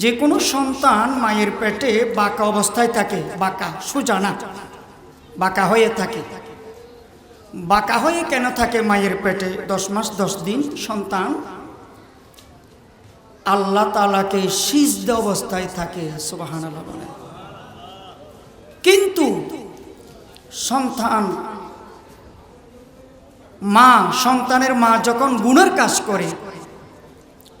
যে কোনো সন্তান মায়ের পেটে বাঁকা অবস্থায় থাকে, বাঁকা সোজা না বাঁকা হয়ে থাকে। বাঁকা হয়ে কেন থাকে মায়ের পেটে? দশ মাস, দশ দিন সন্তান আল্লাহ তালাকে সিজদা অবস্থায় থাকে সুবাহান কিন্তু সন্তান, মা, সন্তানের মা যখন গুণের কাজ করে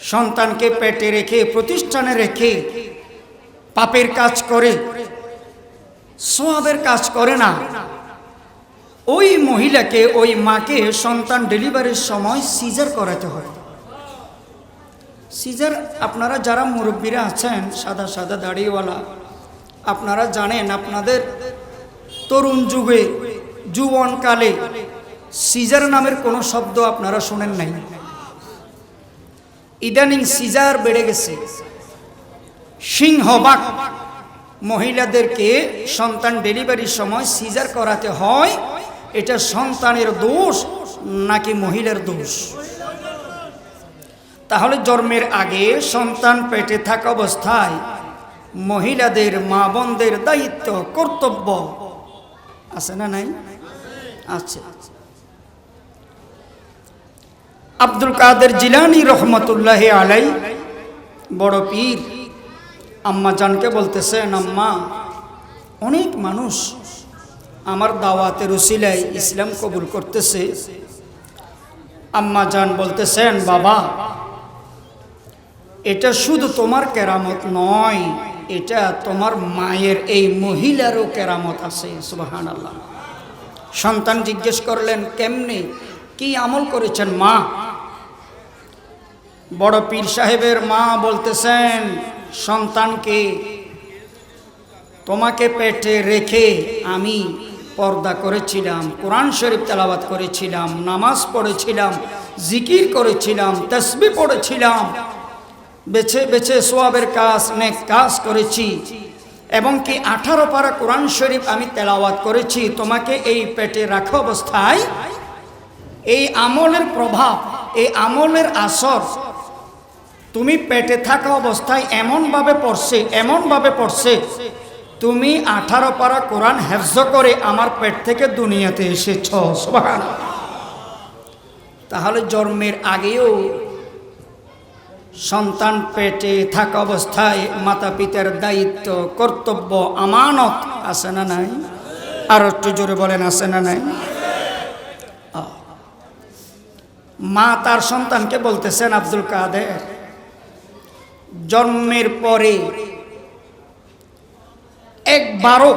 সন্তানকে পেটে রেখে, প্রতিষ্ঠানে রেখে পাপের কাজ করে, সোয়াবের কাজ করে না। ওই মহিলাকে, ওই মাকে সন্তান ডেলিভারির সময় সিজার করাতে হয়। সিজার, আপনারা যারা মুরব্বীরা আছেন, সাদা সাদা দাড়িওয়ালা, আপনারা জানেন আপনাদের তরুণ যুগে, যুবনকালে সিজার নামের কোনো শব্দ আপনারা শোনেন নাই। ইদানিং সিজার বেড়ে গেছে। সিংহবাগ মহিলাদেরকে সন্তান ডেলিভারির সময় সিজার করাতে হয়। এটা সন্তানের দোষ নাকি মহিলার দোষ? তাহলে জন্মের আগে সন্তান পেটে থাকা অবস্থায় মহিলাদের মা বোনদের দায়িত্ব, কর্তব্য আছে না নাই? আছে। আব্দুল কাদের জিলানি রহমতুল্লাহ আলাই, বড় পীর। আম্মা জানকে বলতেছেন, আম্মা, অনেক মানুষ আমার দাওয়াতের উসিলায় ইসলাম কবুল করতেছে। আম্মা জান বলতেছেন, বাবা, এটা শুধু তোমার কেরামত নয়, এটা তোমার মায়ের এই মহিলারও কেরামত আছে। সুবাহান আল্লাহ সন্তান জিজ্ঞেস করলেন, কেমনে? কি আমল করেছেন মা? বড় পীর সাহেবের মা বলতেছেন, সন্তানকে তোমাকে পেটে রেখে আমি পর্দা করেছিলাম, কোরআন শরীফ তেলাবাত করেছিলাম, নামাজ পড়েছিলাম, জিকির করেছিলাম তসবি পড়েছিলাম, বেছে বেছে সোয়াবের কাজ, নেক কাজ করেছি, এবং কি আঠারো পারা কোরআন শরীফ আমি তেলাওয়াত করেছি, তোমাকে এই পেটে রাখা অবস্থায়? এই আমলের প্রভাব, এই আমলের আসর তুমি পেটে থাকা অবস্থায় এমনভাবে পড়ছে এমনভাবে পড়ছে। তুমি আঠারো পারা কোরআন হেফজ করে আমার পেট থেকে দুনিয়াতে এসেছ। তাহলে জন্মের আগেও সন্তান পেটে থাকা অবস্থায় মাতা পিতার দায়িত্ব, কর্তব্য, আমানত আছে না নাই? আর একটু জোরে বলেন, আছে না নাই? মা তার সন্তানকে বলতেছেন, আব্দুল কাদের জন্মের পরে একবারও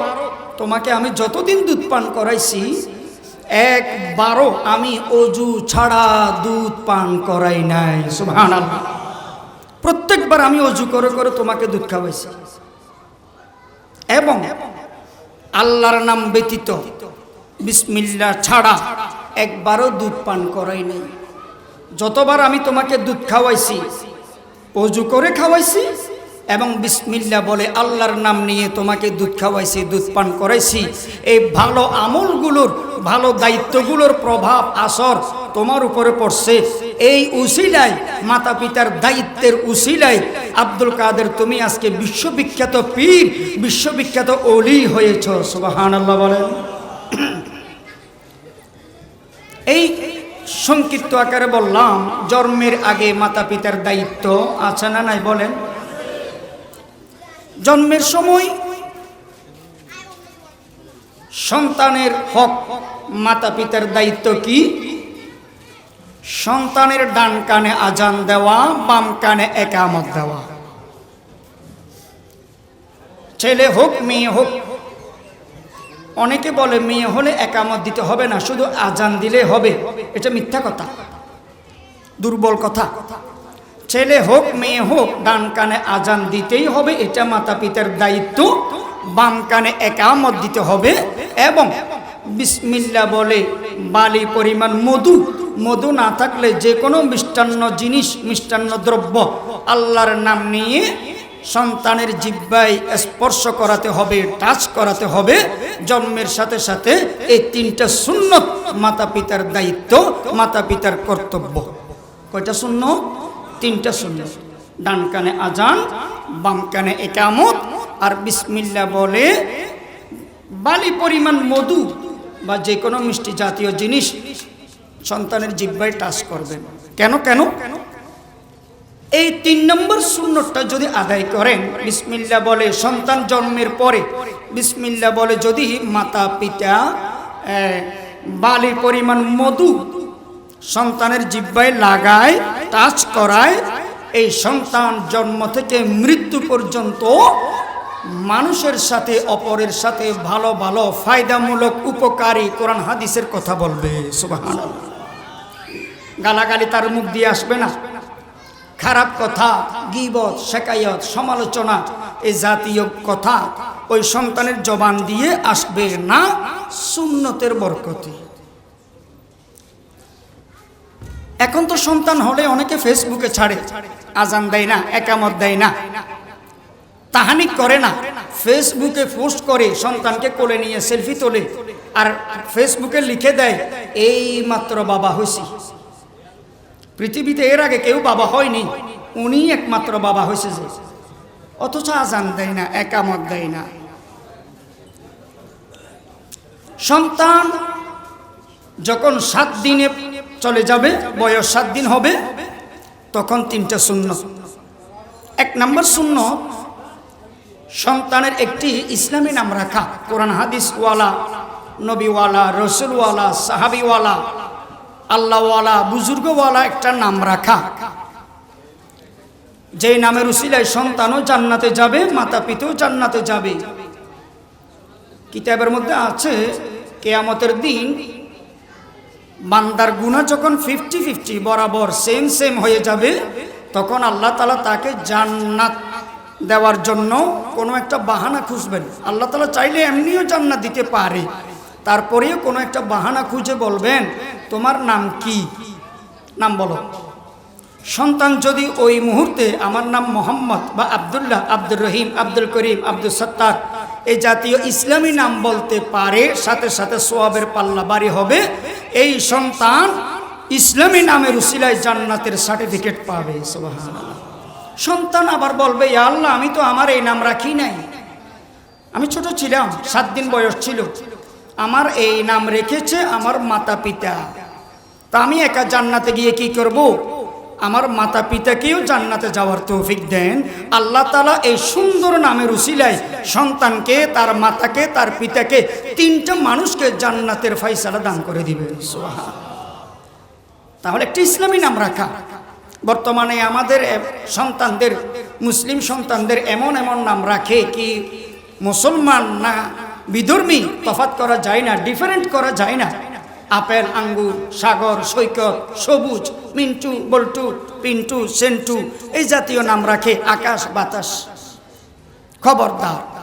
তোমাকে আমি যতদিন দুধ পান করাইছি, একবারও আমি অজু ছাড়া দুধ পান করাই নাই। প্রত্যেকবার আমি অজু করে করে তোমাকে দুধ খাওয়াইছি। এবং আল্লাহর নাম ব্যতীত বিসমিল্লা ছাড়া একবারও দুধ পান করাই নাই। যতবার আমি তোমাকে দুধ খাওয়াইছি অজু করে খাওয়াইছি এবং বিসমিল্লা বলে, আল্লাহর নাম নিয়ে তোমাকে দুধ খাওয়াইছি, দুধ পান করাইছি। এই ভালো আমলগুলোর, ভালো দায়িত্বগুলোর প্রভাব, আসর তোমার উপরে পড়ছে। এই উসিলায় মাতা পিতার দায়িত্বের উসিলায়, আব্দুল কাদের, তুমি আজকে বিশ্ববিখ্যাত পীর, বিশ্ববিখ্যাত অলি হয়েছ। সুবাহান আল্লাহ বলেন। এই সংক্ষিপ্ত আকারে বললাম, জন্মের আগে মাতা পিতার দায়িত্ব আছে না নাই বলেন? জন্মের সময় সন্তানের হক মাতা পিতার দায়িত্ব কি? সন্তানের ডান কানে আজান দেওয়া, বাম কানে একামত দেওয়া। ছেলে হোক, মেয়ে হোক অনেকে বলে, মেয়ে হলে একামত দিতে হবে না, শুধু আজান দিলে হবে। এটা মিথ্যা কথা। দুর্বল কথা। ছেলে হোক, মেয়ে হোক, ডান কানে আজান দিতেই হবে, এটা মাতা পিতার দায়িত্ব। বাম কানে একামত দিতে হবে এবং বিসমিল্লা বলে বালি পরিমাণ মধু। মধু না থাকলে যে কোনো মিষ্টান্ন জিনিস, মিষ্টান্ন দ্রব্য আল্লাহর নাম নিয়ে সন্তানের জিব্বায় স্পর্শ করাতে হবে, টাচ করাতে হবে। জন্মের সাথে সাথে এই তিনটা সুন্নত মাতা পিতার দায়িত্ব মাতা পিতার কর্তব্য। কয়টা শূন্য তিনটা শূন্য ডান কানে আজান, বাম কানে একামত, আর বিসমিল্লা বলে বালি পরিমাণ মধু বা যে কোনো মিষ্টি জাতীয় জিনিস সন্তানের জিব্বায় টাচ করবেন। কেন কেন? এই তিন নম্বর শূন্যটা যদি আদায় করেন, বিসমিল্লা বলে সন্তান জন্মের পরে, বিসমিল্লা বলে যদি মাতা পিতা বালির পরিমাণ মধু সন্তানের জিব্বায় লাগায়, টাচ করায়, এই সন্তান জন্ম থেকে মৃত্যু পর্যন্ত মানুষের সাথে, অপরের সাথে ভালো ভালো, ফায়দামূলক, উপকারী কোরআন হাদিসের কথা বলবে। সুবাহান গালাগালি তার মুখ দিয়ে আসবে না। খারাপ কথা, গিবত, শেকায়ত, সমালোচনা এই জাতীয় কথা ওই সন্তানের জবান দিয়ে আসবে না সুন্নতের বরকতি। এখন তো সন্তান হলে অনেকে ফেসবুকে ছাড়ে, আজান দেয় না, একামত দেয় না। তাহানি করে না, ফেসবুকে পোস্ট করে, সন্তানকে কোলে নিয়ে সেলফি তোলে, আর ফেসবুকে লিখে দেয় এই মাত্র বাবা হয়েছি পৃথিবীতে এর আগে কেউ বাবা হয়নি। উনি একমাত্র বাবা হয়েছে যে। অথচ আজান দেয় না, একামত দেয় না। সন্তান যখন সাত দিনে চলে যাবে, বয়স সাত দিন হবে, তখন তিনটা শূন্য। এক নম্বর শূন্য, সন্তানের একটি ইসলামী নাম রাখা, কোরআন হাদিসওয়ালা, নবীওয়ালা, রসুলওয়ালা, সাহাবিওয়ালা আল্লাহওয়ালা, বুজুর্গওয়ালা একটা নাম রাখা। যে নামের উসিলায় সন্তানও জান্নাতে যাবে মাতা পিতাও জান্নাতে যাবে। কিতাবের মধ্যে আছে, কেয়ামতের দিন বান্দার গুণা যখন ফিফটি ফিফটি বরাবর সেম সেম হয়ে যাবে, তখন আল্লাহ তালা তাকে জান্নাত দেওয়ার জন্য কোনো একটা বাহানা খুঁজবেন। আল্লাহ তালা চাইলে এমনিও জান্নাত দিতে পারে। তারপরেও কোনো একটা বাহানা খুঁজে বলবেন তোমার নাম কি? নাম বলো। সন্তান যদি ওই মুহূর্তে আমার নাম মোহাম্মদ বা আবদুল্লাহ, আব্দুর রহিম, আব্দুল করিম আব্দুল সত্তার, এই জাতীয় ইসলামী নাম বলতে পারে, সাথে সাথে সোয়াবের পাল্লা বাড়ি হবে, এই সন্তান ইসলামী নামের উসিলায় জান্নাতের সার্টিফিকেট পাবে সন্তান আবার বলবে, "ইয়া আল্লাহ, আমি তো আমার এই নাম রাখি নাই। আমি ছোট ছিলাম, সাত দিন বয়স ছিল। আমার এই নাম রেখেছে আমার মাতা পিতা তা আমি একা জান্নাতে গিয়ে কি করব? আমার মাতা পিতাকেও জান্নাতে যাওয়ার তৌফিক দেন। আল্লাহ তালা এই সুন্দর নামের উসিলায় সন্তানকে, তার মাতাকে, তার পিতাকে তিনটা মানুষকে জান্নাতের ফাইসালা দান করে দিবে। তাহলে একটি ইসলামী নাম রাখা। বর্তমানে আমাদের সন্তানদের, মুসলিম সন্তানদের এমন এমন নাম রাখে কি মুসলমান না বিধর্মী তফাত করা যায় না ডিফারেন্ট করা যায় না। আপেল, আঙ্গুর, সাগর, সৈকত, সবুজ, মিন্টু, বল্টু, পিন্টু, সেন্টু, এই জাতীয় নাম রাখে আকাশ, বাতাস। খবরদার।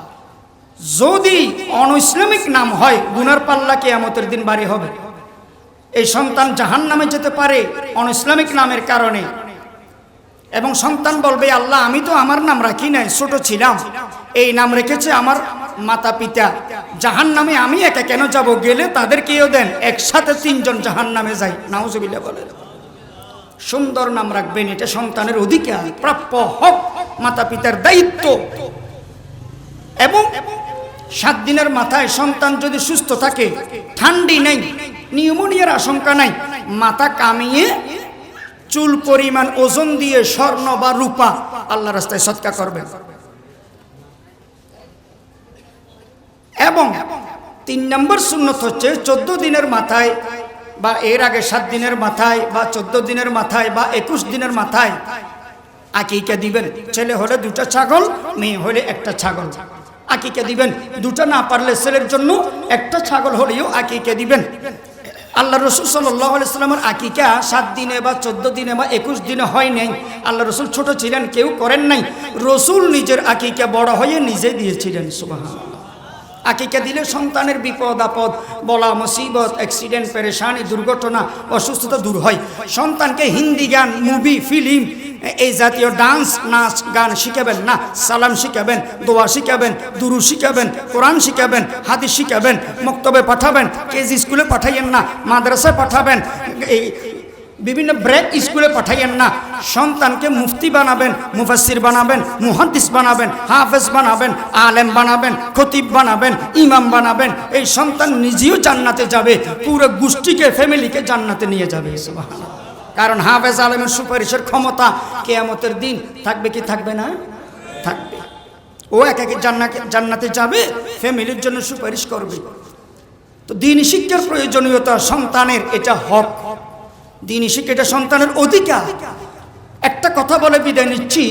যদি অন ইসলামিক নাম হয়, গুনার পাল্লা কেয়ামতের দিন বাড়ি হবে। এই সন্তান জাহান নামে যেতে পারে অন ইসলামিক নামের কারণে। এবং সন্তান বলবে, আল্লাহ, আমি তো আমার নাম রাখি নাই, ছোট ছিলাম। এই নাম রেখেছে আমার মাতা পিতা জাহান নামে আমি একা কেন যাব? গেলে তাদেরকেও দেন। একসাথে তিনজন জাহান নামে যাই। নাউজুবিল্লাহ বলে সুন্দর নাম রাখবেন, এটা সন্তানের অধিকার, প্রাপ্য হক মাতা পিতার দায়িত্ব। এবং সাত দিনের মাথায় সন্তান যদি সুস্থ থাকে, ঠান্ডি নেই, নিউমোনিয়ার আশঙ্কা নাই, মাথা কামিয়ে চুল পরিমাণ ওজন দিয়ে স্বর্ণ বা রূপা আল্লাহ রাস্তায় সৎকা করবে এবং তিন নম্বর সুন্নত হচ্ছে চোদ্দ দিনের মাথায় বা এর আগে সাত দিনের মাথায় বা চোদ্দ দিনের মাথায় বা একুশ দিনের মাথায় আকিকা দিবেন। ছেলে হলে দুটা ছাগল, মেয়ে হলে একটা ছাগল। আকিকা দিবেন। দুটো না পারলে ছেলের জন্য একটা ছাগল হলেও আকিকা দিবেন। আল্লাহ রসুল সাল্লামের আকিকা সাত দিনে বা চোদ্দ দিনে বা একুশ দিনে হয় নাই। আল্লাহ রসুল ছোট ছিলেন, কেউ করেন নাই। রসুল নিজের আকিকা বড় হয়ে নিজে দিয়েছিলেন সুবাহ আকিকা দিলে সন্তানের বিপদ, আপদ, বলা মুসিবত অ্যাক্সিডেন্ট পেরেশানি, দুর্ঘটনা, অসুস্থতা দূর হয়। সন্তানকে হিন্দি গান, মুভি, ফিল্ম, এই জাতীয় ডান্স, নাচ, গান শিখাবেন না। সালাম শিখাবেন, দোয়া শিখাবেন, দুরু শিখাবেন, কোরআন শিখাবেন, হাদিস শিখাবেন, মক্তবে পাঠাবেন, কেজি স্কুলে পাঠাইয়েন না, মাদ্রাসায় পাঠাবেন, এই বিভিন্ন ব্রেক স্কুলে পাঠাইয়েন না। সন্তানকে মুফতি বানাবেন মুফাসির বানাবেন, মুহাদ্দিস বানাবেন, হাফেজ বানাবেন, আলেম বানাবেন, খতিব বানাবেন, ইমাম বানাবেন। এই সন্তান নিজেও জান্নাতে যাবে, পুরো গোষ্ঠীকে, ফ্যামিলিকে জান্নাতে নিয়ে যাবে। কারণ হাফেজ আলেমের সুপারিশের ক্ষমতা কেয়ামতের দিন থাকবে কি থাকবে না? থাকবে। ও একাকে জান্নাকে, জান্নাতে যাবে, ফ্যামিলির জন্য সুপারিশ করবে। তো দিন শিক্ষার প্রয়োজনীয়তা, সন্তানের এটা হক। দিনই শিক্ষা এটা সন্তানের অধিকার। একটা কথা বলে বিদায় নিচ্ছি,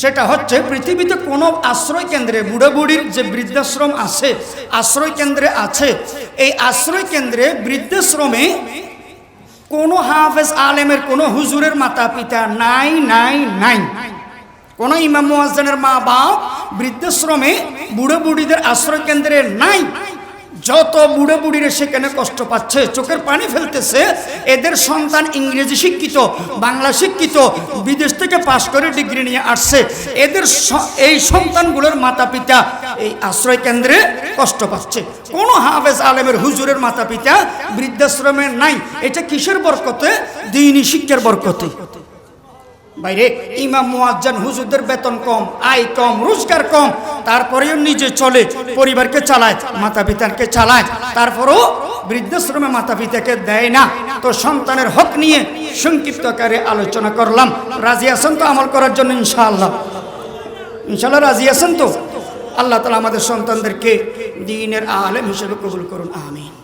সেটা হচ্ছে পৃথিবীতে কোনো আশ্রয় কেন্দ্রে বুড়ো বুড়ির যে বৃদ্ধাশ্রম আছে, আশ্রয় কেন্দ্রে আছে, এই আশ্রয় কেন্দ্রে বৃদ্ধাশ্রমে কোনো হাফেজ আলেমের, কোনো হুজুরের মাতা পিতা নাই নাই নাই। কোন ইমাম মুয়াজ্জানের মা বাপ বৃদ্ধাশ্রমে বুড়ো বুড়িদের আশ্রয় কেন্দ্রে নাই। যত বুড়ো বুড়িরা সেখানে কষ্ট পাচ্ছে? চোখের পানি ফেলতেছে। এদের সন্তান ইংরেজি শিক্ষিত, বাংলা শিক্ষিত, বিদেশ থেকে পাশ করে ডিগ্রি নিয়ে আসছে। এদের এই সন্তানগুলোর মাতা পিতা এই আশ্রয় কেন্দ্রে কষ্ট পাচ্ছে। কোনো হাফেজ আলেমের হুজুরের মাতা পিতা বৃদ্ধাশ্রমে নাই। এটা কিসের বরকতে? দিনী শিক্ষার বরকতে। বাইরে, ইমাম মুয়াজ্জান হুজুরদের বেতন কম, আয় কম, রোজগার কম। তারপরেও নিজে চলে, পরিবারকে চালায় মাতা পিতাকে চালায়। তারপরও বৃদ্ধাশ্রমে মাতা পিতাকে দেয় না। তো সন্তানের হক নিয়ে সংক্ষিপ্ত আকারে আলোচনা করলাম। রাজি আছেন তো আমল করার জন্য, ইনশাআল্লাহ? ইনশাআল্লাহ রাজি আছেন তো? আল্লাহ তালা আমাদের সন্তানদেরকে দিনের আলেম হিসেবে কবুল করুন, আমিন।